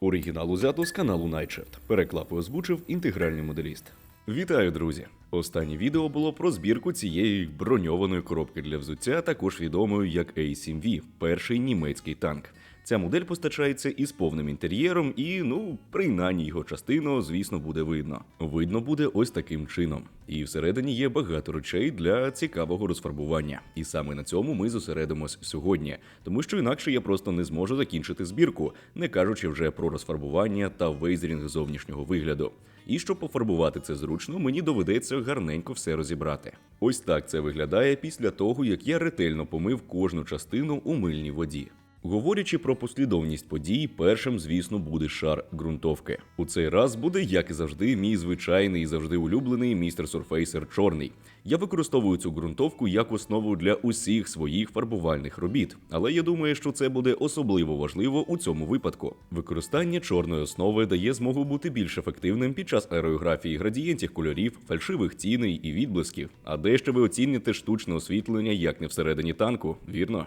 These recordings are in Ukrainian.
Оригінал узято з каналу Nightshift. Переклав і озвучив інтегральний моделіст. Вітаю, друзі! Останнє відео було про збірку цієї броньованої коробки для взуття, також відомою як A7V, перший німецький танк. Ця модель постачається із повним інтер'єром, і ну, принаймні його частину, звісно, буде видно. Видно буде ось таким чином. І всередині є багато речей для цікавого розфарбування. І саме на цьому ми зосередимось сьогодні, тому що інакше я просто не зможу закінчити збірку, не кажучи вже про розфарбування та вейзерінг зовнішнього вигляду. І щоб пофарбувати це зручно, мені доведеться гарненько все розібрати. Ось так це виглядає після того, як я ретельно помив кожну частину у мильній воді. Говорячи про послідовність подій, першим, звісно, буде шар ґрунтовки. У цей раз буде, як і завжди, мій звичайний і завжди улюблений містер Surfacer чорний. Я використовую цю ґрунтовку як основу для усіх своїх фарбувальних робіт, але я думаю, що це буде особливо важливо у цьому випадку. Використання чорної основи дає змогу бути більш ефективним під час аерографії градієнтів кольорів, фальшивих тіней і відблисків. А дещо ви оціните штучне освітлення як не всередині танку, вірно?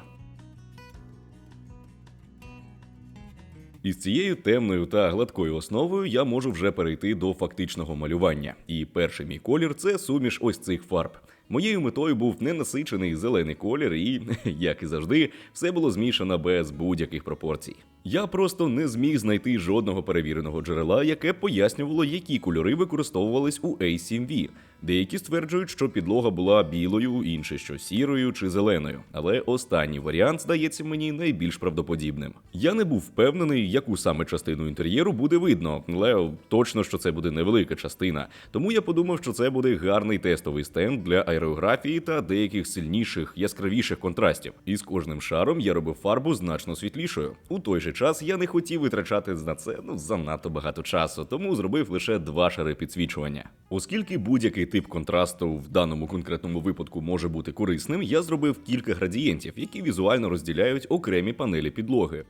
Із цією темною та гладкою основою я можу вже перейти до фактичного малювання. І перший мій колір це суміш ось цих фарб. Моєю метою був ненасичений зелений колір, і, як і завжди, все було змішано без будь-яких пропорцій. Я просто не зміг знайти жодного перевіреного джерела, яке пояснювало, які кольори використовувались у A7V. Деякі стверджують, що підлога була білою, інші що сірою чи зеленою. Але останній варіант здається мені найбільш правдоподібним. Я не був впевнений, яку саме частину інтер'єру буде видно, але точно що це буде невелика частина. Тому я подумав, що це буде гарний тестовий стенд для аерографії та деяких сильніших, яскравіших контрастів. І з кожним шаром я робив фарбу значно світлішою. У той же час я не хотів витрачати на це ну занадто багато часу, тому зробив лише два шари підсвічування. Оскільки будь-який тип контрасту в даному конкретному випадку може бути корисним, я зробив кілька градієнтів, які візуально розділяють окремі панелі підлоги.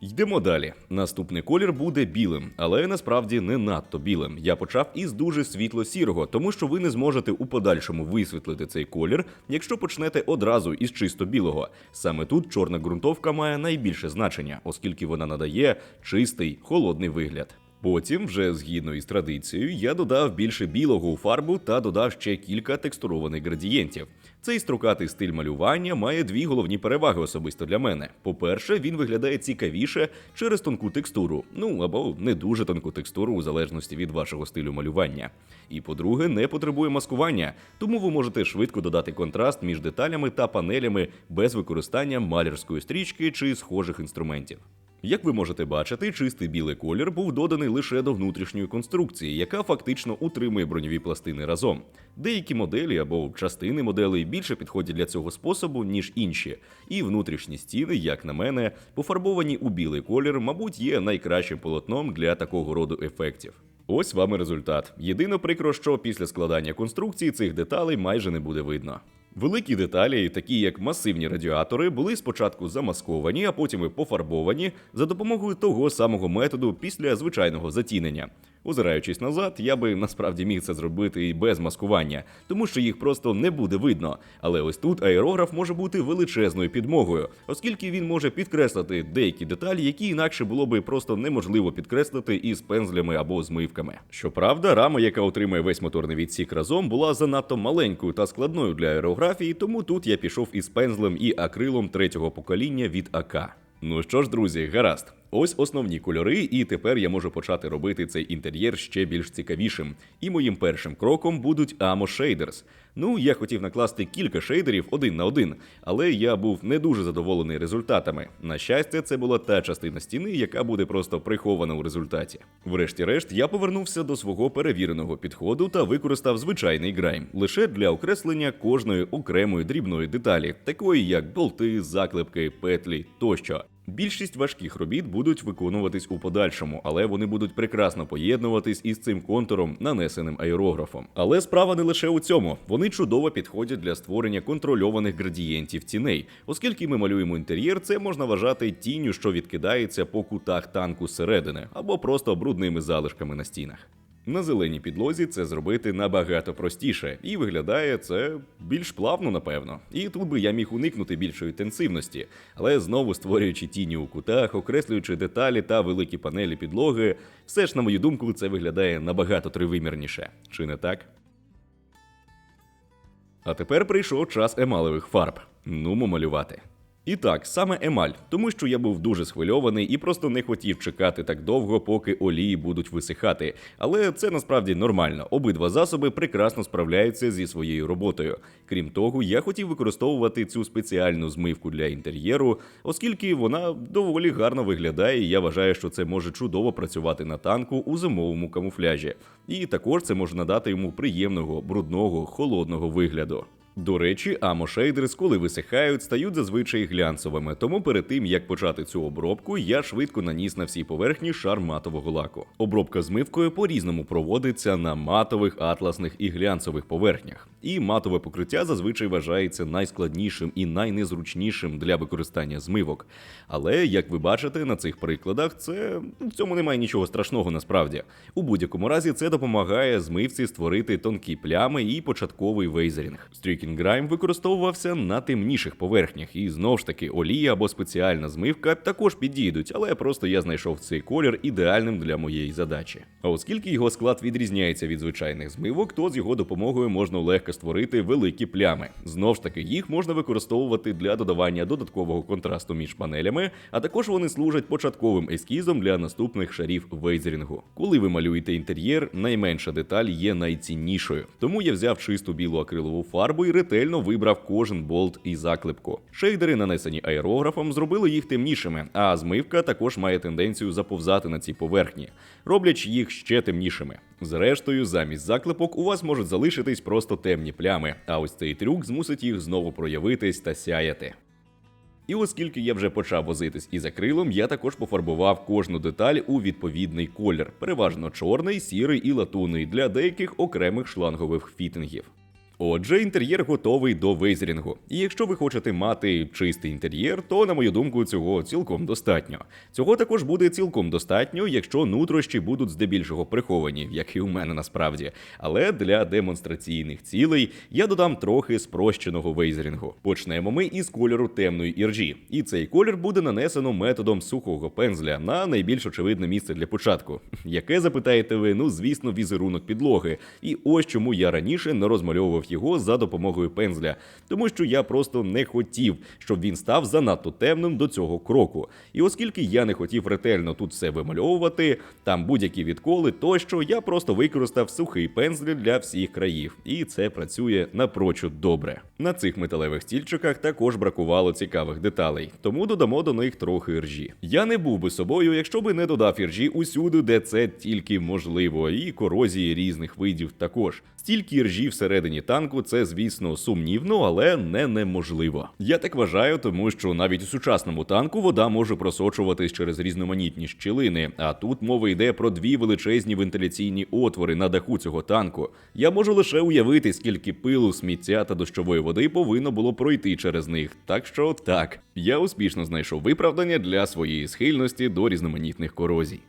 Йдемо далі. Наступний колір буде білим, але насправді не надто білим. Я почав із дуже світло-сірого, тому що ви не зможете у подальшому висвітлити цей колір, якщо почнете одразу із чисто білого. Саме тут чорна ґрунтовка має найбільше значення, оскільки вона надає чистий холодний вигляд. Потім, вже згідно із традицією, я додав більше білого у фарбу та додав ще кілька текстурованих градієнтів. Цей строкатий стиль малювання має дві головні переваги особисто для мене. По-перше, він виглядає цікавіше через тонку текстуру, ну або не дуже тонку текстуру, у залежності від вашого стилю малювання. І по-друге, не потребує маскування, тому ви можете швидко додати контраст між деталями та панелями без використання малярської стрічки чи схожих інструментів. Як ви можете бачити, чистий білий колір був доданий лише до внутрішньої конструкції, яка фактично утримує броньові пластини разом. Деякі моделі або частини моделей більше підходять для цього способу, ніж інші, і внутрішні стіни, як на мене, пофарбовані у білий колір, мабуть, є найкращим полотном для такого роду ефектів. Ось вам і результат. Єдине прикро, що після складання конструкції цих деталей майже не буде видно. Великі деталі, такі як масивні радіатори, були спочатку замасковані, а потім і пофарбовані за допомогою того самого методу після звичайного затінення. Озираючись назад, я би насправді міг це зробити і без маскування, тому що їх просто не буде видно. Але ось тут аерограф може бути величезною підмогою, оскільки він може підкреслити деякі деталі, які інакше було би просто неможливо підкреслити із пензлями або змивками. Щоправда, рама, яка отримує весь моторний відсік разом, була занадто маленькою та складною для аерографії, тому тут я пішов із пензлем і акрилом третього покоління від АК. Ну що ж, друзі, гаразд. Ось основні кольори, і тепер я можу почати робити цей інтер'єр ще більш цікавішим. І моїм першим кроком будуть Amo Shaders. Ну, я хотів накласти кілька шейдерів один на один, але я був не дуже задоволений результатами. На щастя, це була та частина стіни, яка буде просто прихована у результаті. Врешті-решт, я повернувся до свого перевіреного підходу та використав звичайний грайм лише для окреслення кожної окремої дрібної деталі, такої як болти, заклепки, петлі тощо. Більшість важких робіт будуть виконуватись у подальшому, але вони будуть прекрасно поєднуватись із цим контуром, нанесеним аерографом. Але справа не лише у цьому. Вони чудово підходять для створення контрольованих градієнтів тіней, оскільки ми малюємо інтер'єр, це можна вважати тінню, що відкидається по кутах танку зсередини, або просто брудними залишками на стінах. На зеленій підлозі це зробити набагато простіше, і виглядає це більш плавно, напевно. І тут би я міг уникнути більшої інтенсивності, але знову створюючи тіні у кутах, окреслюючи деталі та великі панелі підлоги, все ж, на мою думку, це виглядає набагато тривимірніше. Чи не так? А тепер прийшов час емалевих фарб. Нумо малювати. І так, саме емаль, тому що я був дуже схвильований і просто не хотів чекати так довго, поки олії будуть висихати. Але це насправді нормально. Обидва засоби прекрасно справляються зі своєю роботою. Крім того, я хотів використовувати цю спеціальну змивку для інтер'єру, оскільки вона доволі гарно виглядає. і Я вважаю, що це може чудово працювати на танку у зимовому камуфляжі. І також це може надати йому приємного, брудного, холодного вигляду. До речі, амо-шейдерс, коли висихають, стають зазвичай глянцевими. Тому перед тим як почати цю обробку, я швидко наніс на всій поверхні шар матового лаку. Обробка змивкою по-різному проводиться на матових, атласних і глянцевих поверхнях. І матове покриття зазвичай вважається найскладнішим і найнезручнішим для використання змивок. Але як ви бачите на цих прикладах, це в цьому немає нічого страшного насправді. У будь-якому разі це допомагає змивці створити тонкі плями і початковий вейзерінг. Streaking Grime використовувався на темніших поверхнях, і знов ж таки олія або спеціальна змивка також підійдуть, але просто я знайшов цей колір ідеальним для моєї задачі. А оскільки його склад відрізняється від звичайних змивок, то з його допомогою можна легко створити великі плями. Знов ж таки, їх можна використовувати для додавання додаткового контрасту між панелями, а також вони служать початковим ескізом для наступних шарів вейзерінгу. Коли ви малюєте інтер'єр, найменша деталь є найціннішою. Тому я взяв чисту білу акрилову фарбу і ретельно вибрав кожен болт і заклепку. Шейдери, нанесені аерографом, зробили їх темнішими, а змивка також має тенденцію заповзати на цій поверхні, роблячи їх ще темнішими. Зрештою, замість заклепок у вас можуть залишитись просто темні плями, а ось цей трюк змусить їх знову проявитись та сяяти. І оскільки я вже почав возитись із акрилом, я також пофарбував кожну деталь у відповідний колір, переважно чорний, сірий і латунний для деяких окремих шлангових фітингів. Отже, інтер'єр готовий до вейзерінгу. І якщо ви хочете мати чистий інтер'єр, то, на мою думку, цього цілком достатньо. Цього також буде цілком достатньо, якщо нутрощі будуть здебільшого приховані, як і у мене насправді. Але для демонстраційних цілей я додам трохи спрощеного вейзерінгу. Почнемо ми із кольору темної іржі. І цей колір буде нанесено методом сухого пензля на найбільш очевидне місце для початку. Яке запитаєте ви? Ну, звісно, візерунок підлоги. І ось чому я раніше не розмальовував його за допомогою пензля, тому що я просто не хотів, щоб він став занадто темним до цього кроку. І оскільки я не хотів ретельно тут все вимальовувати, там будь-які відколи, тощо я просто використав сухий пензль для всіх країв, і це працює напрочуд добре. На цих металевих стільчиках також бракувало цікавих деталей, тому додамо до них трохи іржі. Я не був би собою, якщо би не додав іржі усюди, де це тільки можливо, і корозії різних видів також. Стільки іржі всередині танку це, звісно, сумнівно, але не неможливо. Я так вважаю, тому що навіть у сучасному танку вода може просочуватись через різноманітні щілини. А тут мова йде про дві величезні вентиляційні отвори на даху цього танку. Я можу лише уявити, скільки пилу, сміття та дощової води повинно було пройти через них. Так що так, я успішно знайшов виправдання для своєї схильності до різноманітних корозій.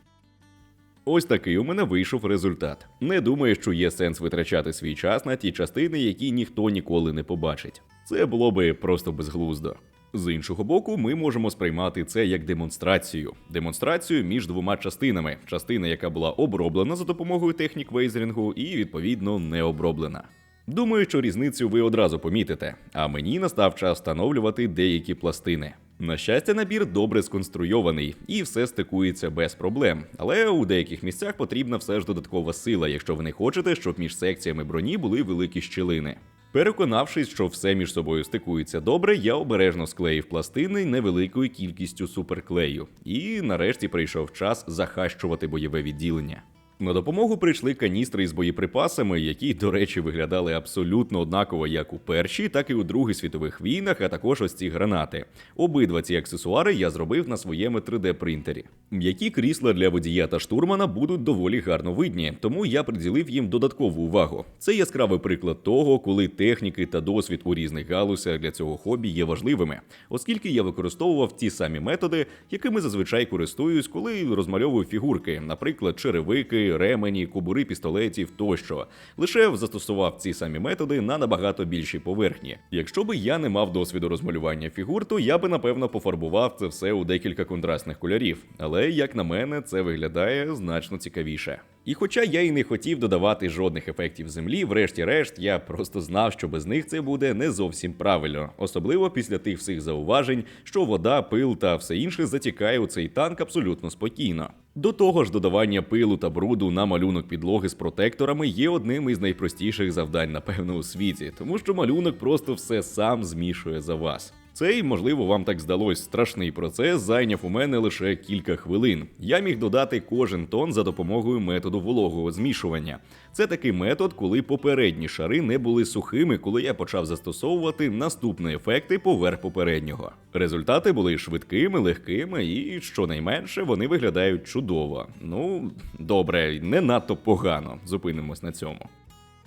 Ось такий у мене вийшов результат. Не думаю, що є сенс витрачати свій час на ті частини, які ніхто ніколи не побачить. Це було би просто безглуздо. З іншого боку, ми можемо сприймати це як демонстрацію. Демонстрацію між двома частинами: частина, яка була оброблена за допомогою технік вейзерінгу, і відповідно не оброблена. Думаю, що різницю ви одразу помітите, а мені настав час встановлювати деякі пластини. На щастя, набір добре сконструйований і все стикується без проблем. Але у деяких місцях потрібна все ж додаткова сила, якщо ви не хочете, щоб між секціями броні були великі щілини. Переконавшись, що все між собою стикується добре, я обережно склеїв пластини невеликою кількістю суперклею. І нарешті прийшов час захащувати бойове відділення. На допомогу прийшли каністри із боєприпасами, які, до речі, виглядали абсолютно однаково як у першій, так і у другій світових війнах, а також ось ці гранати. Обидва ці аксесуари я зробив на своєму 3D-принтері. М'які крісла для водія та штурмана будуть доволі гарно видні, тому я приділив їм додаткову увагу. Це яскравий приклад того, коли техніки та досвід у різних галузях для цього хобі є важливими, оскільки я використовував ті самі методи, якими зазвичай користуюсь, коли розмальовую фігурки, наприклад, черевики, ремені, кобури пістолетів тощо. Лише застосував ці самі методи на набагато більшій поверхні. Якщо би я не мав досвіду розмалювання фігур, то я би напевно пофарбував це все у декілька контрастних кольорів. Але як на мене, це виглядає значно цікавіше. І хоча я і не хотів додавати жодних ефектів землі, врешті-решт, я просто знав, що без них це буде не зовсім правильно, особливо після тих всіх зауважень, що вода, пил та все інше затікає у цей танк абсолютно спокійно. До того ж, додавання пилу та бруду на малюнок підлоги з протекторами є одним із найпростіших завдань, напевно, у світі, тому що малюнок просто все сам змішує за вас. Цей, можливо, вам так здалось, страшний процес зайняв у мене лише кілька хвилин. Я міг додати кожен тон за допомогою методу вологого змішування. Це такий метод, коли попередні шари не були сухими, коли я почав застосовувати наступні ефекти поверх попереднього. Результати були швидкими, легкими і, щонайменше, вони виглядають чудово. Ну, добре, не надто погано. Зупинимось на цьому.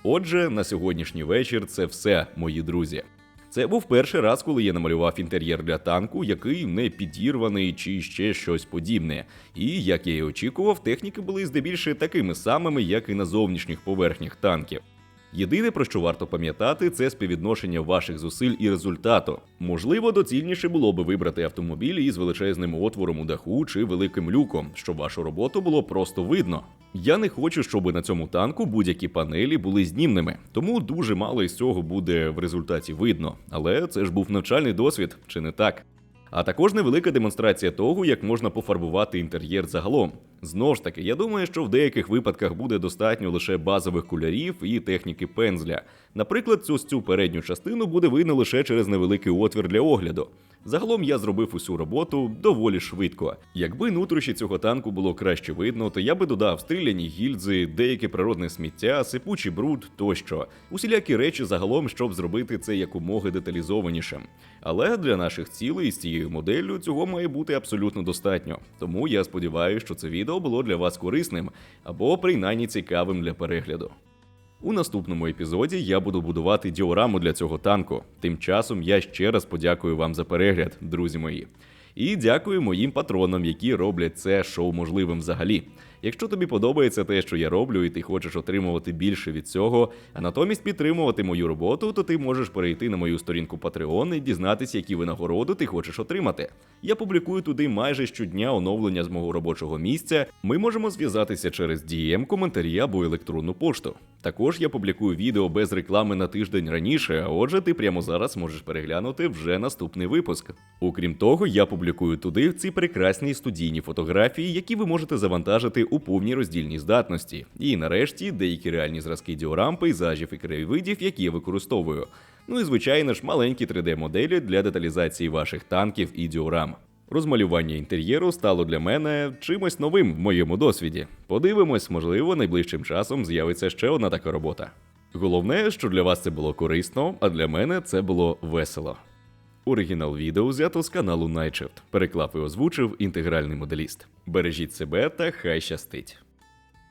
Отже, на сьогоднішній вечір це все, мої друзі. Це був перший раз, коли я намалював інтер'єр для танку, який не підірваний чи ще щось подібне. І як я і очікував, техніки були здебільше такими самими, як і на зовнішніх поверхнях танків. Єдине, про що варто пам'ятати, це співвідношення ваших зусиль і результату. Можливо, доцільніше було би вибрати автомобіль із величезним отвором у даху чи великим люком, щоб вашу роботу було просто видно. Я не хочу, щоб на цьому танку будь-які панелі були знімними, тому дуже мало із цього буде в результаті видно. Але це ж був навчальний досвід, чи не так? А також невелика демонстрація того, як можна пофарбувати інтер'єр загалом. Знову ж таки, я думаю, що в деяких випадках буде достатньо лише базових кольорів і техніки пензля. Наприклад, цю цю передню частину буде видно лише через невеликий отвір для огляду. Загалом я зробив усю роботу доволі швидко. Якби нутрощі цього танку було краще видно, то я би додав стріляні гільзи, деяке природне сміття, сипучий бруд тощо, усілякі речі загалом, щоб зробити це якомога деталізованішим. Але для наших цілей з цією моделлю цього має бути абсолютно достатньо. Тому я сподіваюся, що це відео було для вас корисним або принаймні цікавим для перегляду. У наступному епізоді я буду будувати діораму для цього танку. Тим часом я ще раз подякую вам за перегляд, друзі мої. І дякую моїм патронам, які роблять це шоу можливим взагалі. Якщо тобі подобається те, що я роблю, і ти хочеш отримувати більше від цього, а натомість підтримувати мою роботу, то ти можеш перейти на мою сторінку Patreon і дізнатися, які винагороди ти хочеш отримати. Я публікую туди майже щодня оновлення з мого робочого місця. Ми можемо зв'язатися через DM, коментарі або електронну пошту. Також я публікую відео без реклами на тиждень раніше, а отже, ти прямо зараз можеш переглянути вже наступний випуск. Окрім того, я публікую туди ці прекрасні студійні фотографії, які ви можете завантажити у повній роздільній здатності. І нарешті деякі реальні зразки діорам, пейзажів і краєвидів, які я використовую. Ну і звичайно ж маленькі 3D-моделі для деталізації ваших танків і діорам. Розмалювання інтер'єру стало для мене чимось новим в моєму досвіді. Подивимось, можливо, найближчим часом з'явиться ще одна така робота. Головне, що для вас це було корисно, а для мене це було весело. Оригінал відео взято з каналу Nightshift. Переклав і озвучив інтегральний моделіст. Бережіть себе та хай щастить!